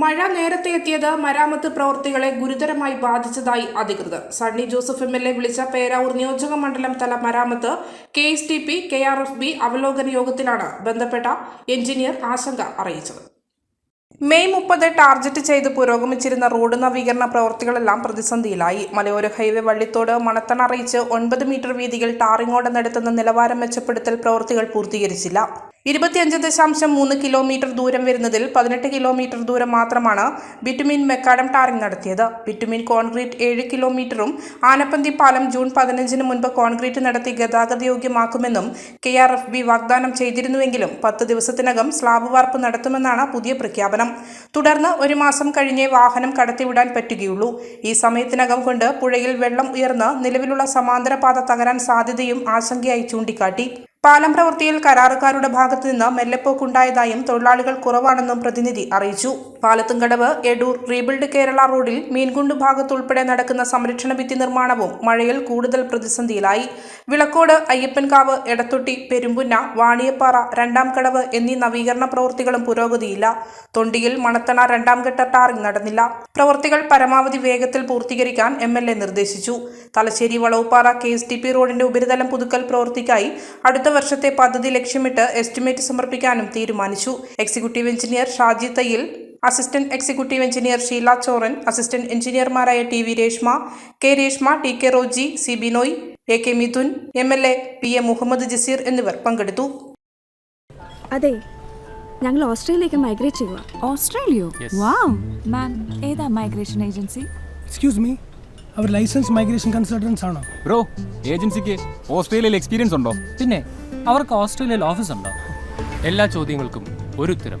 മഴ നേരത്തെ എത്തിയത് മരാമത്ത് പ്രവൃത്തികളെ ഗുരുതരമായി ബാധിച്ചതായി അധികൃതർ. Sunny Joseph M L A വിളിച്ച പേരാവൂർ നിയോജക മണ്ഡലം തല മരാമത്ത് K S T P K R F B അവലോകന യോഗത്തിലാണ് ബന്ധപ്പെട്ട എഞ്ചിനീയർ ആശങ്ക അറിയിച്ചത്. മെയ് മുപ്പത് ടാർജറ്റ് ചെയ്ത് പുരോഗമിച്ചിരുന്ന റോഡ് നവീകരണ പ്രവൃത്തികളെല്ലാം പ്രതിസന്ധിയിലായി. മലയോര ഹൈവേ വള്ളിത്തോട് മണത്തണ അറിയിച്ച് ഒൻപത് മീറ്റർ വീതിയിൽ ടാറിങ്ങോടെ നടത്തുന്ന നിലവാരം മെച്ചപ്പെടുത്തൽ പ്രവൃത്തികൾ പൂർത്തീകരിച്ചില്ല. ഇരുപത്തിയഞ്ച് ദശാംശം മൂന്ന് കിലോമീറ്റർ ദൂരം വരുന്നതിൽ പതിനെട്ട് കിലോമീറ്റർ ദൂരം മാത്രമാണ് ബിറ്റുമിൻ മെക്കാഡം ടാറിംഗ് നടത്തിയത്. ബിറ്റുമിൻ കോൺക്രീറ്റ് ഏഴ് കിലോമീറ്ററും ആനപ്പന്തി പാലം ജൂൺ പതിനഞ്ചിന് മുൻപ് കോൺക്രീറ്റ് നടത്തി ഗതാഗതയോഗ്യമാക്കുമെന്നും കെ ആർ എഫ് ബി വാഗ്ദാനം ചെയ്തിരുന്നുവെങ്കിലും പത്ത് ദിവസത്തിനകം സ്ലാബ് വാർപ്പ് നടത്തുമെന്നാണ് പുതിയ പ്രഖ്യാപനം. തുടർന്ന് ഒരു മാസം കഴിഞ്ഞേ വാഹനം കടത്തിവിടാൻ പറ്റുകയുള്ളൂ. ഈ സമയത്തിനകം കൊണ്ട് പുഴയിൽ വെള്ളം ഉയർന്ന് നിലവിലുള്ള സമാന്തര പാത തകരാൻ സാധ്യതയും ആശങ്കയായി ചൂണ്ടിക്കാട്ടി. പാലം പ്രവൃത്തിയിൽ കരാറുകാരുടെ ഭാഗത്തു നിന്ന് മെല്ലെപ്പോക്കുണ്ടായതായും തൊഴിലാളികൾ കുറവാണെന്നും പ്രതിനിധി അറിയിച്ചു പാലത്തുംകടവ് എടൂർ റീബിൽഡ് കേരള റോഡിൽ മീൻകുണ്ട് ഭാഗത്തുൾപ്പെടെ നടക്കുന്ന സംരക്ഷണ ഭിത്തി നിർമ്മാണവും മഴയിൽ കൂടുതൽ പ്രതിസന്ധിയിലായി. വിളക്കോട് അയ്യപ്പൻകാവ് എടത്തൊട്ടി പെരുമ്പുന്ന വാണിയപ്പാറ രണ്ടാം കടവ് എന്നീ നവീകരണ പ്രവൃത്തികളും പുരോഗതിയില്ല. തൊണ്ടിയിൽ മണത്തണ രണ്ടാം ഘട്ട ടാറിംഗ് നടന്നില്ല. പ്രവൃത്തികൾ പരമാവധി വേഗത്തിൽ പൂർത്തീകരിക്കാൻ എം എൽ എ നിർദ്ദേശിച്ചു. Thalassery Valavuppara K S T P റോഡിന്റെ ഉപരിതലം പുതുക്കൽ പ്രവൃത്തിക്കായി അടുത്ത വർഷത്തെ പദ്ധതി ലക്ഷ്യമിട്ട് എസ്റ്റിമേറ്റ് സമർപ്പിക്കാനും തീരുമാനിച്ചു. Executive engineer Shaji Thayyil assistant executive engineer Sheela Choran assistant എഞ്ചിനീയർമാരായ T V Reshma K Reshma T K Roji C Binoy A K Mithun M L A P A Muhammad Jaseer എന്നിവർ പങ്കെടുത്തു. അതെ ഞങ്ങൾ ഓസ്ട്രേലിയയിലേക്ക് migrate ചെയ്യുക ഓസ്ട്രേലിയോ? Wow ma'am ഏതാ migration agency excuse me അവർ licence migration consultants ആണോ? Bro ഏജൻസിക്ക് ഓസ്ട്രേലിയയിൽ എക്സ്പീരിയൻസ് ഉണ്ടോ? പിന്നെ അവർക്ക് ഓസ്ട്രേലിയയിൽ ഓഫീസ് ഉണ്ടോ? എല്ലാ ചോദ്യങ്ങൾക്കും ഒരു ഉത്തരം.